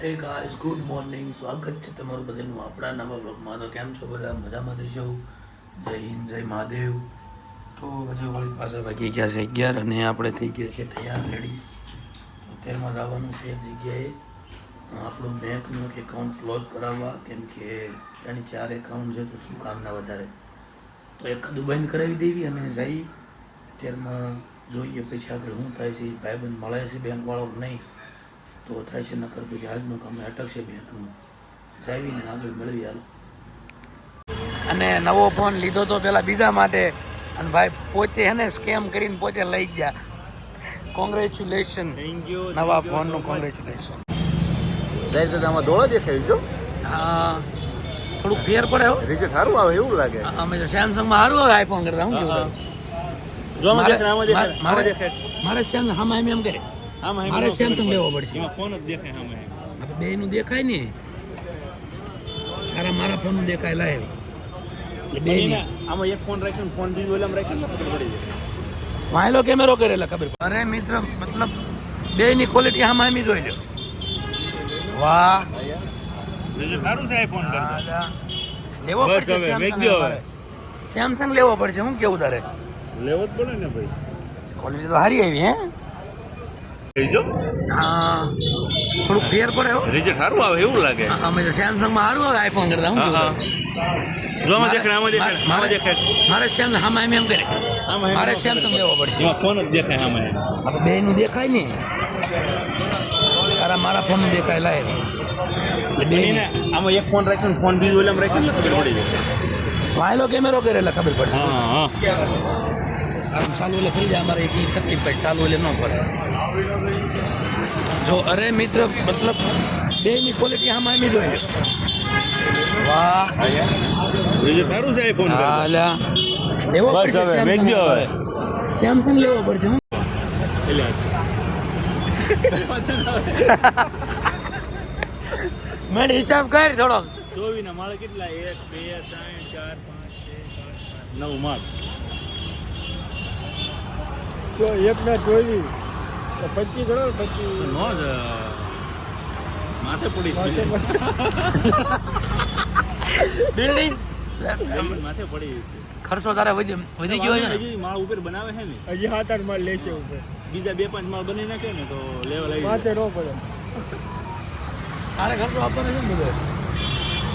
Hey guys good morning સ્વાગત છે તમારું બધાનું આપણા નવા વ્લોગમાં તો કેમ છો બધા? મજામાં થશો જય હિન્દ, જય મહાદેવ. તો હજુ વળી પાછા વાગી ગયા છે અગિયાર અને આપણે થઈ ગયા છે તૈયાર રેડી અત્યારમાં જવાનું છે એક જગ્યાએ. આપણું બેંકનું એકાઉન્ટ ક્લોઝ કરાવવા. કેમ કે ત્યાંની ચાર એકાઉન્ટ છે, તો શું કામના વધારે? તો એકાદું બંધ કરાવી દેવી અને જઈ. અત્યારમાં જોઈએ પછી આગળ શું થાય છે, ભાઈબંધ મળે છે બેંકવાળો નહીં. તો થાય છે નકર પછી આજનું કામ અટકશે બેંકનું જાવીને આગળ મેળવી હાલો. અને નવો ફોન લીધો તો પેલા બીજા માટે. અને ભાઈ પોતે હે ને સ્કેમ કરીને પોતે લઈ ગયા. કોંગ્રેચ્યુલેશન નવા ફોનનું કોંગ્રેચ્યુલેશન જાય તો આમાં ધોળો દેખાય જો હા. થોડુંક ફેર પડે હો. રિઝલ્ટ સારું આવે એવું લાગે. અમે તો સેમસંગમાં સારું આવે આઈફોન કરતા હું કેવું જો મારે- સેમસંગ હા એમ એમ કરે. આમાં મારે સેમસંગ લેવો પડશે. એમાં ફોન જ દેખાય આમાં આપણે બે નું દેખાય ને. તારા મારા ફોન દેખાય લાય એટલે બે આમાં એક ફોન રાખ્યો ને ફોન બીજો ઓલામાં રાખ્યો ખબર પડી જાય. વાયલો કેમેરો કરેલા ખબર પડે. અરે મિત્ર મતલબ બે ની ક્વોલિટી આમાં એમ જોઈ લો વાહ. સારું છે આઈફોન કરતા. લેવો પડશે સેમસંગ લેવો પડશે હું કેવું તારે? લેવો જ પડે ને ભાઈ. ક્વોલિટી તો સારી આવી હે? જો હા. થોડુંક ફેર પડે રિઝલ્ટ સારું આવે એવું લાગે. અમે તો સેમસંગમાં સારું આવે આઈફોન કરતા હું હા, કેવું હા. તારે? જો આમાં દેખાય આમાં દેખાય મારે- દેખાય. મારે સેમસંગ આમાં એમ એમ કરે. આમાં મારે સેમસંગ લેવો પડશે. ફોન જ દેખાય આમાં. આપણે બે નું દેખાય ને. તારા મારા ફોન દેખાય લાય એટલે બે એને આમાં એક ફોન રાખ્યો ફોન બીજો એમ રાખ્યો ને ખબર પડી જાય. વાયલો કેમેરો કરેલા ખબર પડશે. હા હા. આમ ચાલુ એટલે ફરી જાય અમારે એ તકલીફ ભાઈ ચાલુ એટલે ન પડે. જો અરે મિત્ર મતલબ બે ની ક્વોલિટી આમાં એમ જોઈએ વાહ. બીજું સારું છે આઈફોન. હાલા લેવો પડશે હવે, મેક દો હવે. સેમસંગ લેવો પડશે હું. એટલે મને હિસાબ કર થોડો જોવી ને માળ કેટલા? એક બે ત્રણ ચાર પાંચ છ સાત નવ માળ. જો એક ના ચોવીસ તો પચીસ ગણો ને પચીસ. નો જ માથે પડી માથે બિલ્ડિંગ? માથે પડી ખર્ચો તારે વધી વધી ગયો છે માળ ઉપર બનાવે છે ને? હજી સાત આઠ માળ લેશે ઉપર. બીજા બે પાંચ માળ બની નાખે ને તો લેવલ આવી માથે ન પડે. તારે ખર્ચો આપવાનો છે ને બધો?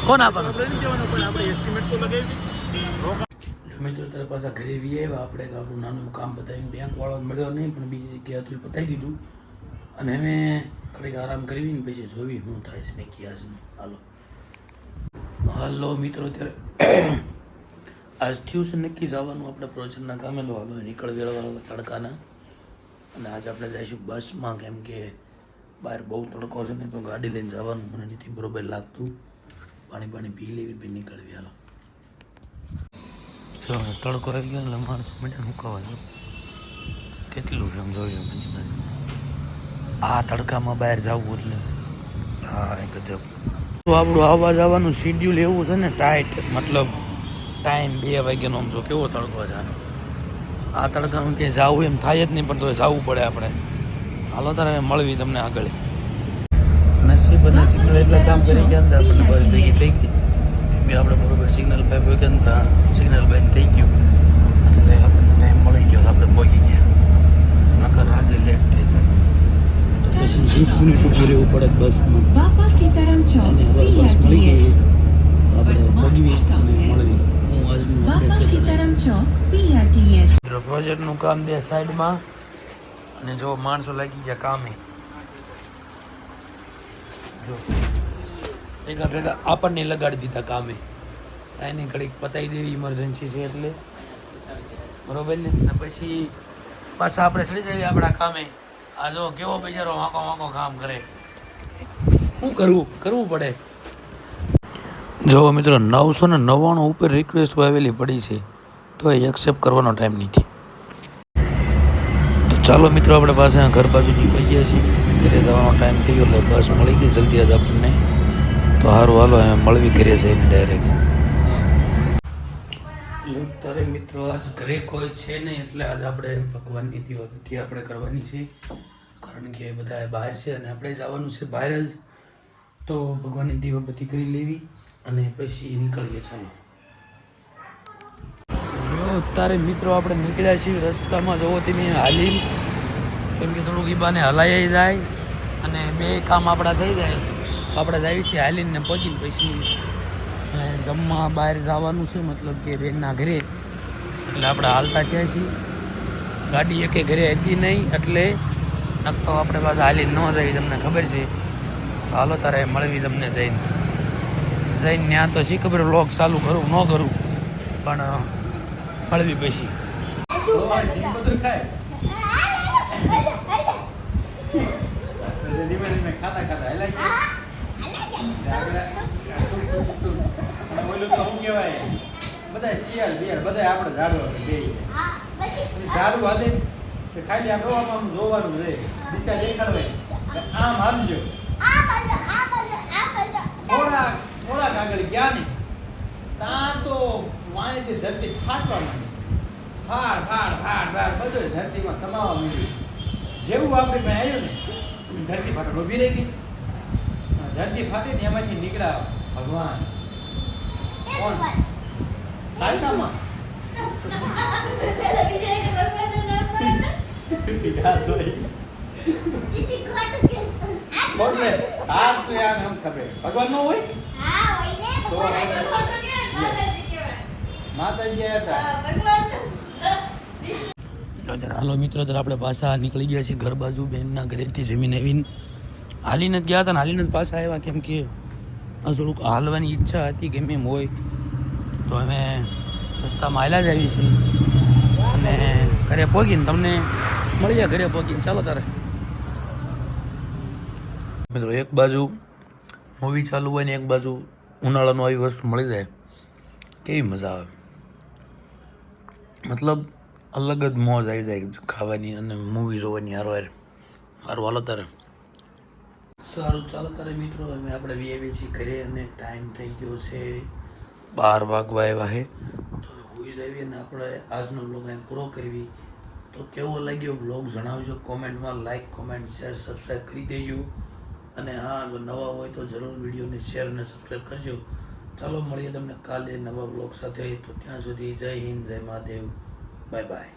કોણ આપવાનો? આપણે જવાનું પણ આપણે એસ્ટિમેટ તો લગાવી મિત્રો, તારા પાસે ઘરે વી આવ્યા. આપણે આપણું નાનું કામ બતાવીને બેંક વાળો મળ્યો નહીં, પણ બીજી જગ્યાએ હતું પતાવી દીધું. અને અમે ઘડીક આરામ કરવી ને પછી જોવી શું થાય છે ને ક્યાં હાલો. હાલો મિત્રો અત્યારે આજ થયું છે નક્કી જવાનું આપણે પ્રોજેક્ટના કામે. તો હાલો, નીકળ વેળવાળા તડકાના. અને આજે આપણે જઈશું બસમાં, કેમ કે બહાર બહુ તડકો છે ને, તો ગાડી લઈને જવાનું મને નથી બરોબર લાગતું. પાણી પાણી પી લેવી પછી નીકળવી. હાલો. જો તડકો આવી ગયો એટલે માણસો મને મૂકવા જો કેટલું જોયું મને મને આ તડકામાં બહાર જવું એટલે હા, એ ગજબ તો આપણું આવવા જવાનું શિડ્યુલ એવું છે ને ટાઈટ મતલબ ટાઈમ બે વાગ્યાનો આમ જો કેવો તડકો છે આ તડકાનું ક્યાંય જવું એમ થાય જ નહીં, પણ તો જવું પડે આપણે. હાલો તારે મળવી તમને આગળ. નસીબ નસીબ એટલા કામ કરી ગયા આપણને બસ ભેગી થઈ ગઈ. આપણે સિગ્નલ પાઇપ હોય ને ત્યાં સિગ્નલ બંધ થઈ ગયું એટલે આપણને ટાઈમ મળી ગયો આપણે પહોંચી ગયા નકર આજે લેટ થઈ જાય પછી વીસ મિનિટ ઊભું રહેવું પડે બસમાં અને હવે બસ મળી. ગઈ આપણે પગવી અને મળવી હું આજનું અપડેટ છે. પ્રોજેક્ટનું કામ દે સાઈડમાં અને જો માણસો લાગી ગયા કામે જો ભેગા ભેગા આપણને લગાડી દીધા કામે એની ઘડીક પતાવી દેવી ઇમરજન્સી છે એટલે. બરોબર ને? પછી પાછા આપણે ચડી જઈએ આપણા કામે. આ જો કેવો બિચારો વાંકો વાંકો કામ કરે. શું કરવું? કરવું પડે. જો મિત્રો, નવસો ને નવ્વાણું ઉપર રિક્વેસ્ટ આવેલી પડી છે, તો એ એક્સેપ્ટ કરવાનો ટાઈમ નથી. તો ચાલો મિત્રો, આપણે પાસે ઘર બાજુ નીકળી ગયા છીએ. ઘરે જવાનો ટાઈમ થઈ ગયો એટલે બસ મળી ગઈ જલ્દી જ આપણને. તો સારું હાલો અમે મળવી ઘરે જઈને ડાયરેક્ટ તારે મિત્રો, આજ ઘરે કોઈ છે નહીં, એટલે આજ આપણે ભગવાનની દીવાબત્તી આપણે કરવાની છે. કારણ કે બધા બહાર છે અને આપણે જવાનું છે બહાર જ. તો ભગવાનની દીવાબત્તી કરી લેવી અને પછી નીકળીએ ચાલો તારે મિત્રો આપણે નીકળ્યા છીએ રસ્તામાં. જવો તમે હાલી. કેમ કે થોડુંક ઈબાને હલાઈ જાય અને બે કામ આપણા થઈ જાય. આપણે જઈએ છીએ હાલીને પહોંચીને પછી જમવા બહાર જવાનું છે, મતલબ કે બેનના ઘરે. એટલે આપણે હાલતા થયા છીએ. ગાડી એકે ઘરે હતી નહીં, એટલે નક્કો આપણે પાસે હાલી ન જઈએ તમને ખબર છે. હાલો તારે મળવી તમને જઈને. જઈને ત્યાં તો શી ખબર લોક ચાલુ કરું, ન કરું, પણ મળવી પછી. ખાતા ખાતા બધા શિયાળ બિયાળ બધા આપણે ઝાડવા બે ઝાડુ હાલે તો ખાલી આ ડોવામાં આમ જોવાનું રે દિશા દેખાડવાય. આમ હાલજો. થોડા થોડાક આગળ ગયા ને ત્યાં તો વાણેથી ધરતી ફાટવા માંડી. ફાડ ફાડ ફાડ ફાડ બધું ધરતીમાં સમાવા માંડ્યું. જેવું આપણે પાસે આવ્યું ને ધરતી ફાટવા ઊભી રહી ગઈ. ધરતી ફાટી ને એમાંથી નીકળ્યા ભગવાન. કોણ ભગવાન નો હોય? માતાજી હાલો મિત્રો ત્યારે આપણે પાછા નીકળી ગયા છીએ ઘર બાજુ બેનના ઘરેથી જમીને આવીને. હાલીને જ ગયા હતા ને હાલીને જ પાછા આવ્યા કેમ કે થોડુંક હાલવાની ઈચ્છા હતી કેમ એમ હોય. તો અમે રસ્તામાં હાલ્યા જ આવીએ છીએ. અને ઘરે પહોંચીને તમને મળી જાય ઘરે પહોંચીને ચાલો તારે. મિત્રો, એક બાજુ મૂવી ચાલુ હોય ને એક બાજુ ઉનાળાનું આવી વસ્તુ મળી જાય, કેવી મજા આવે. મતલબ અલગ જ મોજ આવી જાય ખાવાની અને મૂવી જોવાની હારો હાર હારું, હાલો તારે. સારું, ચાલો તારે મિત્રો અમે આપણે વી છીએ ઘરે અને ટાઈમ થઈ ગયો છે. બાર વાગવા આવ્યા છે તો હોઈ જઈએ અને આપણે આજનો બ્લોગ અહીં પૂરો કરવી. તો કેવો લાગ્યો બ્લોગ જણાવજો કોમેન્ટમાં. લાઈક કોમેન્ટ શેર સબસ્ક્રાઈબ કરી દેજો. અને હા, જો નવા હોય તો જરૂર વિડીયોને શેર અને સબસ્ક્રાઈબ કરજો. ચાલો મળીએ તમને કાલે નવા બ્લોગ સાથે. તો ત્યાં સુધી જય હિન્દ, જય મહાદેવ. Bye bye